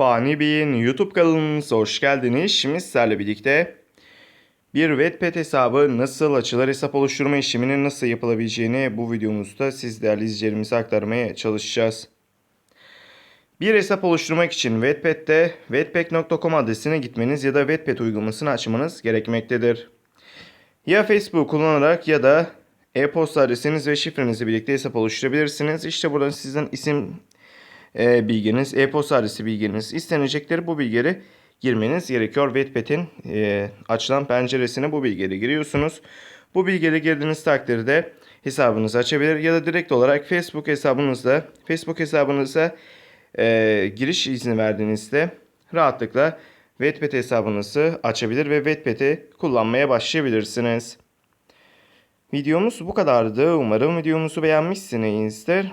Fani Bey'in YouTube kanalımıza hoş geldiniz. Şimdi sizlerle birlikte bir Wattpad hesabı nasıl açılır, hesap oluşturma işleminin nasıl yapılabileceğini bu videomuzda siz değerli izleyicilerimize aktarmaya çalışacağız. Bir hesap oluşturmak için Wattpad'de wattpad.com adresine gitmeniz ya da Wattpad uygulamasını açmanız gerekmektedir. Ya Facebook kullanarak ya da e-posta adresiniz ve şifrenizle birlikte hesap oluşturabilirsiniz. İşte buradan sizden isim e, bilginiz, e-posta adresi bilginiz istenecektir. Bu bilgileri girmeniz gerekiyor. Wattpad'in e, açılan penceresine bu bilgileri giriyorsunuz. Bu bilgileri girdiğiniz takdirde hesabınızı açabilir ya da direkt olarak Facebook hesabınızda Facebook hesabınıza e, giriş izni verdiğinizde rahatlıkla Wattpad hesabınızı açabilir ve Wattpad'i kullanmaya başlayabilirsiniz. Videomuz bu kadardı. Umarım videomuzu beğenmişsinizdir.